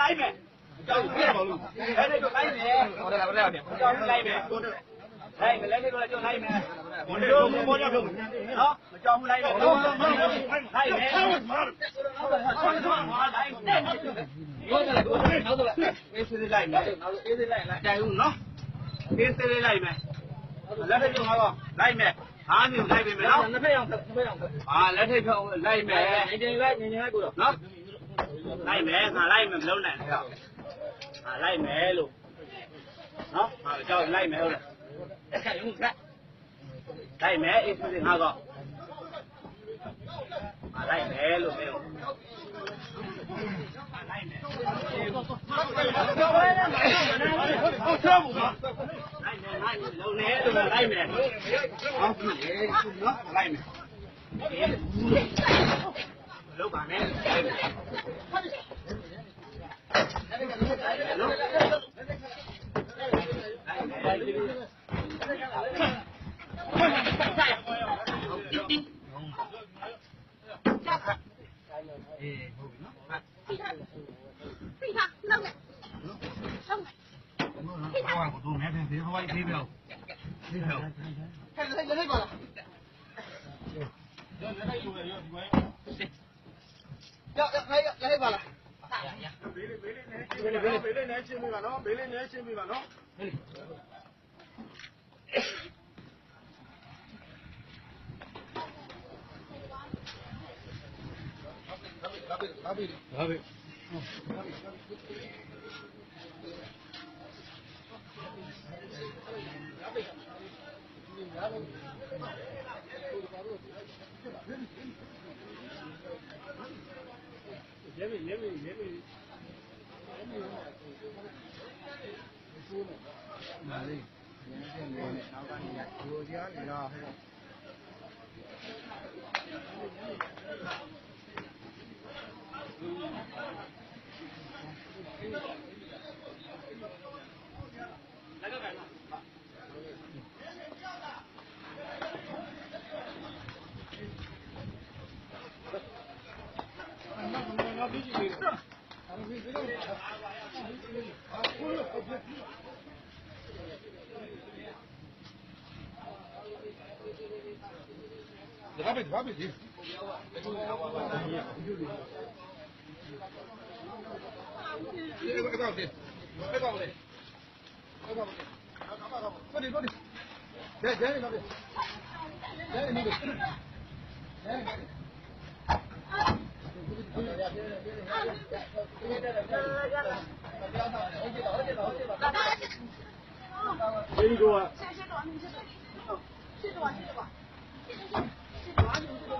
လိုက်မယ်ကိုတက်လိုက်မယ်လိုက်မယ်လဲလေးတို့လည်းကြောက်လိုက်မယ် 我这我我这个，好，叫我来的，来的，我这来我这拿走了，没事的来没，拿走没事来来，加油喏，没事的来没，来这就好了，来没。အားမျိုးလိုက်ပြီမယ်နော်နှစ်ဖက်အောင်နှစ်ဖက်အောင်အာလက်ထိပ်ဖြောင်းလိုက်မယ်နေနေလိုက်နေနေလိုက်ကိုတော့နော်လိုက်မယ်ငါလိုက်မယ်မလုံးနိုင်ဘူးငါလိုက်မယ်လို့နော်ငါကြောက်လိုက်မယ်ဟုတ်လားတက်ခါရုံးခက် လိုက်မယ်အေးဆိုငါတော့ငါလိုက်မယ်လို့ပြောလိုက်မယ်ဟုတ်ချောဘူးနော်လိုက်မယ်လိုက်မယ်လုံးနေလို့လိုက်မယ်ဟုတ်ပြီနော်လိုက်မယ်လုံးပါနဲ့လိုက်မယ်အေးဟုတ်ပြီနော် ဖိထားလောက်လိုက်လောက်လိုက် ဟောကတော့မဲတယ်ဒီဘဝကြီးသေးပြောင်း သေးပြော င်းဟဲ့လည်းလည်းပါလားရောလက်လိုက်လို့ရောဒီဝိုင်းရောက်ရောက်လ ည်းလည်းပါလားဘေးလေးဘေးလေးနဲ့ရှင်းပေးပါဘေးလေးနဲ့ရှင်းပေးပါနော်ဘေးလေးနဲ့ရှင်းပေးပါနော်ဒါပဲဒါပဲဒီဒီကောက်တယ်ဘယ်ကောက်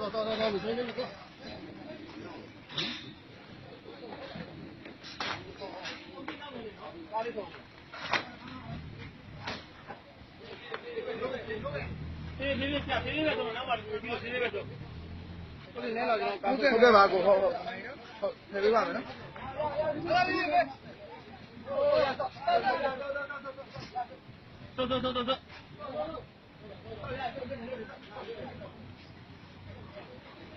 လဲဘယ်ကောက်လဲကိုဒီကိုဒီဒဲဒဲကောက်တယ်ဒဲနေတယ်ဒဲဘေးကိုက谢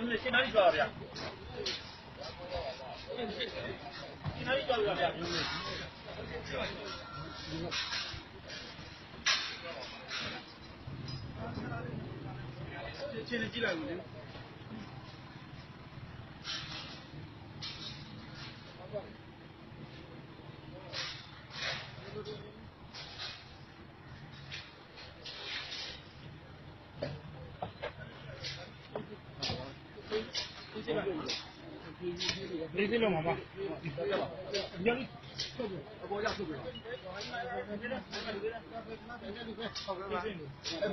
没？လေးသိလို့မှာပါဒီရပါ ဒီရအပေါ်ရဆုပ်ပြီဘ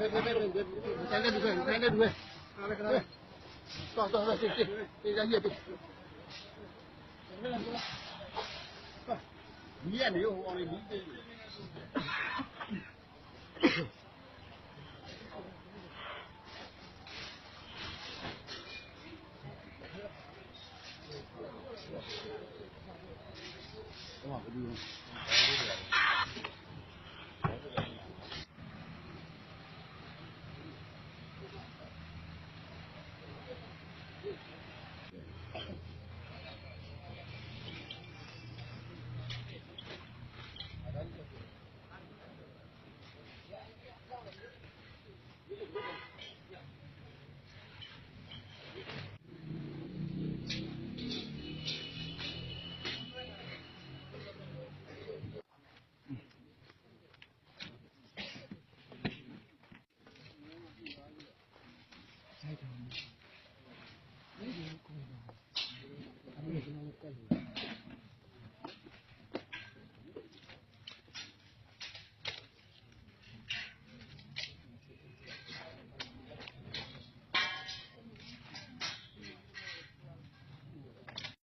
ယ်ဘယ်ဘယ်ဘယ်ဘယ်ဆိုင်တဲ့ဒီဘယ်ဆိုင်တဲ့ဒီဘယ်အားလည်းကလည်းသွားသွားသွားစစ်စစ်ဒီရရဲ့ပြီဒီရနေဟိုအောင်လေးဒီ တေးဟောဘယ်လို